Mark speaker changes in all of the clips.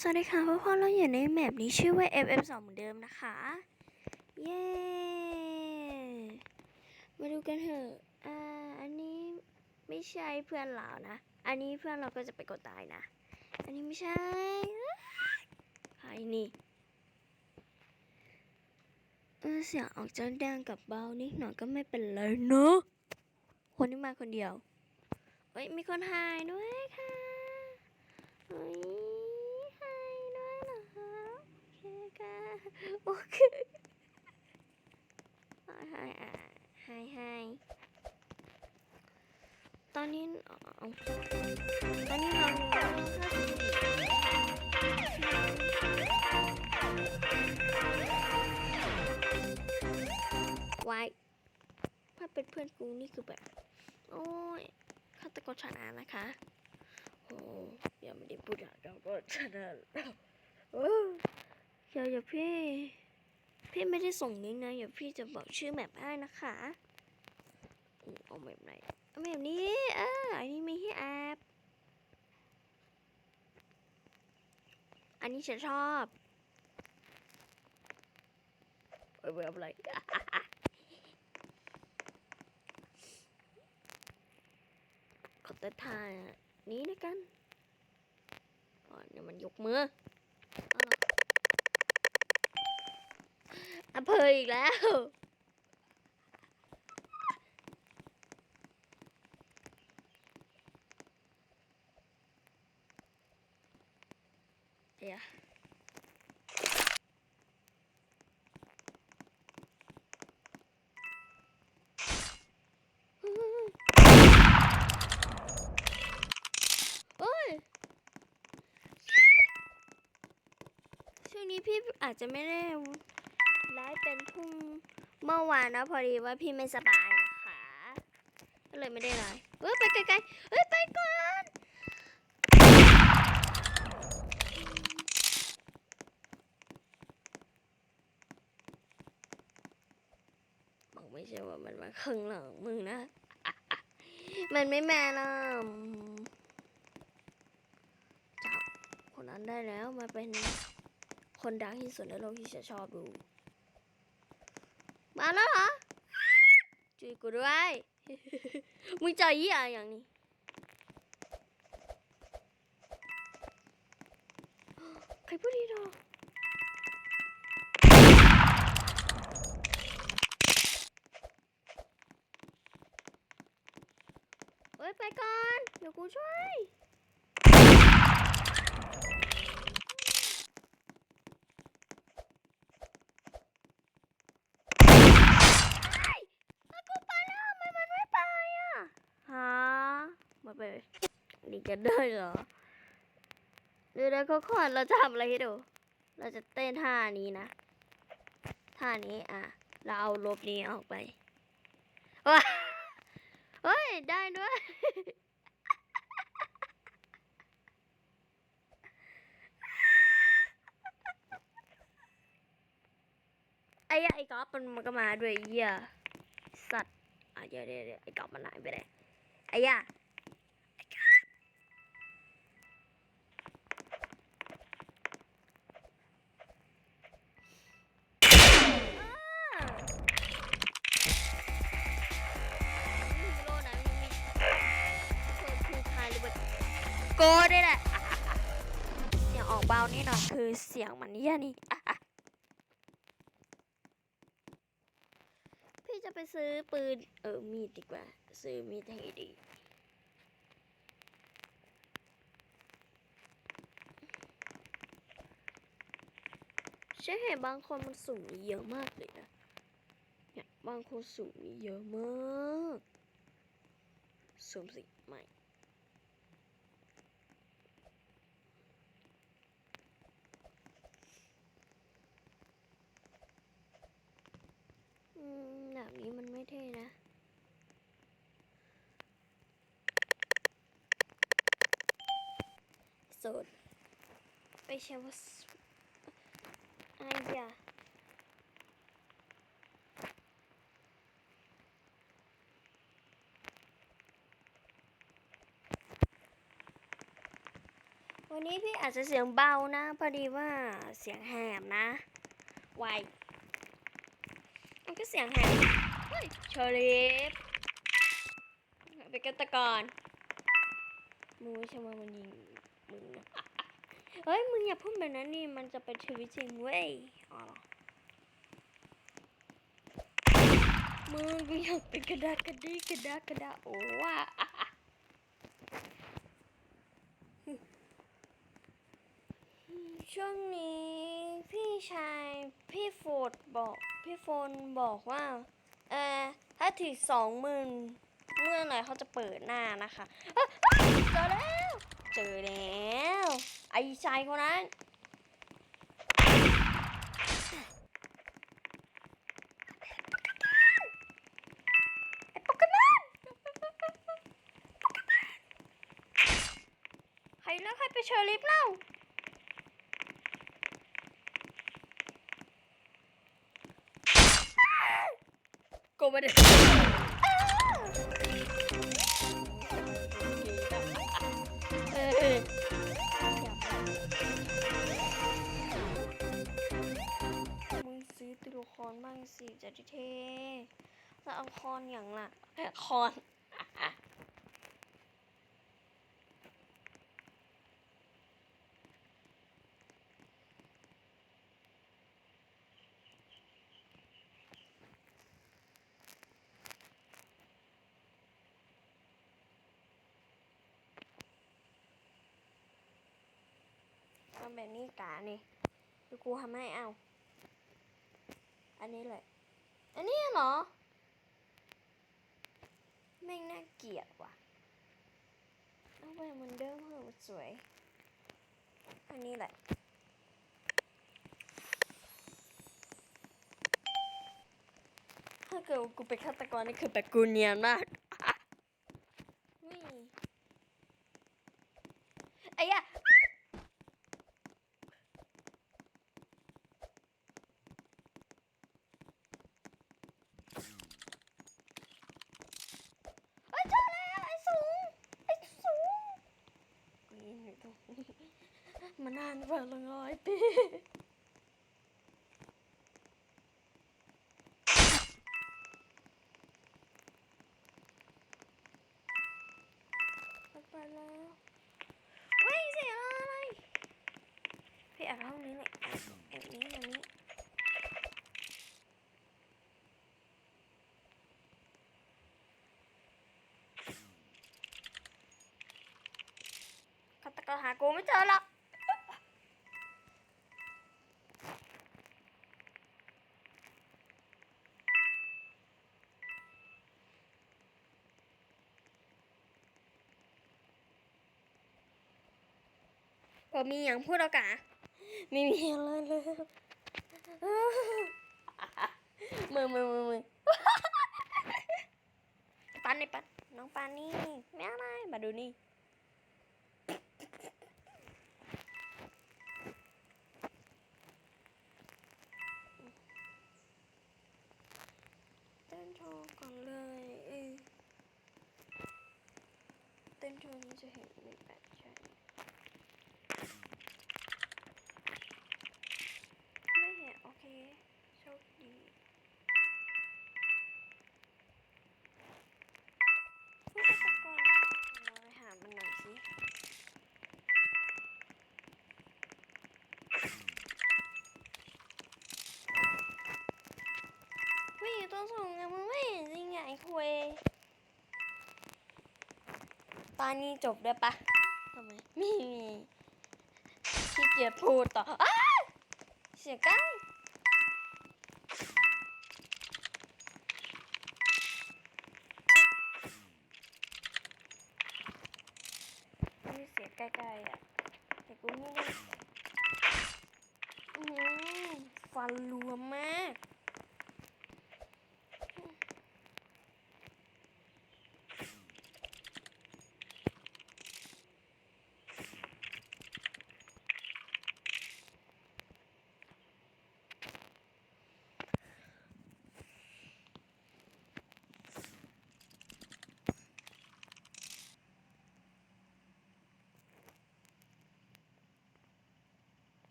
Speaker 1: สวัสดีค่ะพ่อพ่อเราอยู่ในแมปนี้ชื่อว่า FF2 เหมือนเดิมนะคะ เย้ มาดูกันเถอะ อ่า อันนี้ไม่ใช่เพื่อนเรานะ อันนี้เพื่อนเราก็จะไปกดตายนะ อันนี้ไม่ใช่ใครนี่เสียงออกจะดังกับเบานิดหน่อยก็ไม่เป็นไรเนอะคนที่มาคนเดียว เฮ้ย มีคนหายด้วยค่ะเฮ้ยหายด้วยเหรอคะโอเคค่ะ โอเคหายหายอะหายหายตอนนี้ตอนนี้เราห้าสิบไว้ถ้าเป็นเพื่อนกูนี่คือแบบ โอ้ยฆาตกรชนะนะคะโอ้ยังไม่ได้พูดอะไรเราก็ชนะแล้ว ดี๋ยวเดี๋ยวพี่ พี่ไม่ได้ส่งนิ้นะ เดี๋ยวพี่จะบอกชื่อแมปให้นะคะอืมเอาแบบไหนเอาแบบนี้เอออันนี้มีให้แอปอันนี้ฉันชอบเอ้ยแบบอะไรขอแต่ทานี้นะกันก่อนเดี๋ยวมันยกมือเอาล่ะอำเภออีกแล้ว เดี๋ยวโอ้ยช่วงนี้พี่อาจจะไม่ได้ ไลฟ์เป็นทุ่งเมื่อวานนะพอดีว่าพี่ไม่สบายนะคะ ก็เลยไม่ได้ไลฟ์เฮ้ยไปไกลๆเฮ้ยไปก่อนบอกไม่ใช่ว่ามันมาข้างหลังมึงนะ มันไม่แม่นะจับคนนั้นได้แล้วมาเป็นคนดังที่สุดในโลกที่ฉันชอบดู มาแล้วเหรอช่วยกูด้วยมึงจะยี่อะไรอย่างนี้ใครพูดดีเนาะเฮ้ยไปก่อน เดี๋ยวกูช่วย แล้วกูไปแล้วทำไมมันไม่ไปอะฮะมาไปนี่ กันได้เหรอดี๋ยวๆเขาขอนเราจะทำอะไรให้ดู เราจะเต้นท่านี้นะ ท่านี้อะ เราเอาลบนี้ออกไปว้าเฮ้ย ได้ด้วย ไอ้ยไอ้ก๊อฟมันก็มาด้วยเหี้ยสัตว์อะเดี๋ยวเดี๋ยวเดี๋ยวไอ้ก๊อฟมันหายไปไหนไอ้ยะ โกได้แหละอะอะอะเสียงออกเบานี่หน่อยคือเสียงมันเหี้ยนี่พี่จะไปซื้อปืน เออ มีดดีกว่า ซื้อมีดให้ดีใช่เห็นบางคนมันสูงมีเยอะมากเลยนะ เนี่ยบางคนสูงมีเยอะมาก สูงสิไม่ อืมแบบ นี้มันไม่เท่นะ โสดไม่ใช่ว่าสอายาโอ้วันนี้พี่อาจจะเสียงเบานะ พอดีว่าเสียงแหบนะไวมันก็เสียงแหบ เชอริฟเป็นกันตะกอนมึงไม่ใช่ว่ามันยิงมึงนะเฮ้ย มึงอย่าพูดแบบนั้นนี่มันจะเป็นชีวิตจริงเว้ยอ๋อมึงกูอยากเป็นกระดากกระดีกระดากกระดาโอ้ว่ะช่วงนี้พี่ชายพี่โฟดบอก พี่โฟนบอกว่า เออถ้าถึงสองหมื่นเมื่อไหร่เขาจะเปิดหน้านะคะเจอแล้ว เจอแล้ว ไอ้ชายคนนั้นไอ้โปเกมอนใครแล้วใครไปเชอร์ลิฟเล่า กูไม่ได้เออมึงซื้อตัวละครบ้างสิจะได้เทแล้วเอาคอนอย่างล่ะคอน ทำแบบนี้กานี่ดูกูทำให้เอา อันนี้เลย อันนี้เหรอ แม่งน่าเกลียดว่ะ เอาไปเหมือนเดิมเหอะสวย อันนี้แหละถ้าเกิดกูเป็นฆาตกรนี่คือแบบกูเนียนมากนี่ไอ้ยะ ไอ้ยเจอแล้วไอ้สูงไอ้สูงกูยินอยู่ตรงนี้มานานกว่าละร้อยปีไปแล้ววิ่งเสียอะไรพี่แอบห้องนี้เลยแอบนี้อันนี้ฆาตกรหากูไม่เจอหรอก ผมมีอย่างพูดแล้วกะไม่มีอะไรเลยมือมือมือมือปันนี่ปันน้องปันนี่แม่อะไรมาดูนี่ ตอนนี้จบได้ปะทำไมไม่มีขี้เกียจพูดต่ออ้าวเสียใกล้นี่เสียใกล้ๆอะแต่กูไม่ได้อื้อหือฟันรวมมาก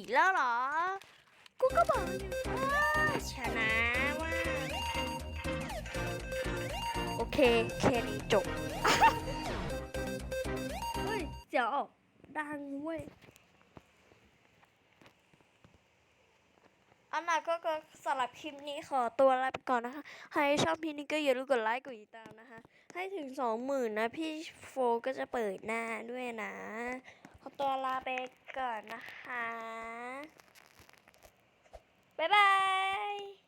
Speaker 1: เแล้วเหรอ กูก็บอกอยู่ว่าชนะว่าโอเคแค่นี้จบ เฮ้ยเดี๋ยวดังเว้ยอันน่ะก็ก็สำหรับคลิปนี้ขอตัวลาไปก่อนนะคะ ใครชอบคลิปนี้ก็อย่าลืมกดไลค์กดติดตามนะคะ ให้ถึงสองหมื่นนะ พี่โฟก็จะเปิดหน้าด้วยนะ ขอตัวลาไป ก่อนนะคะ บ๊ายบาย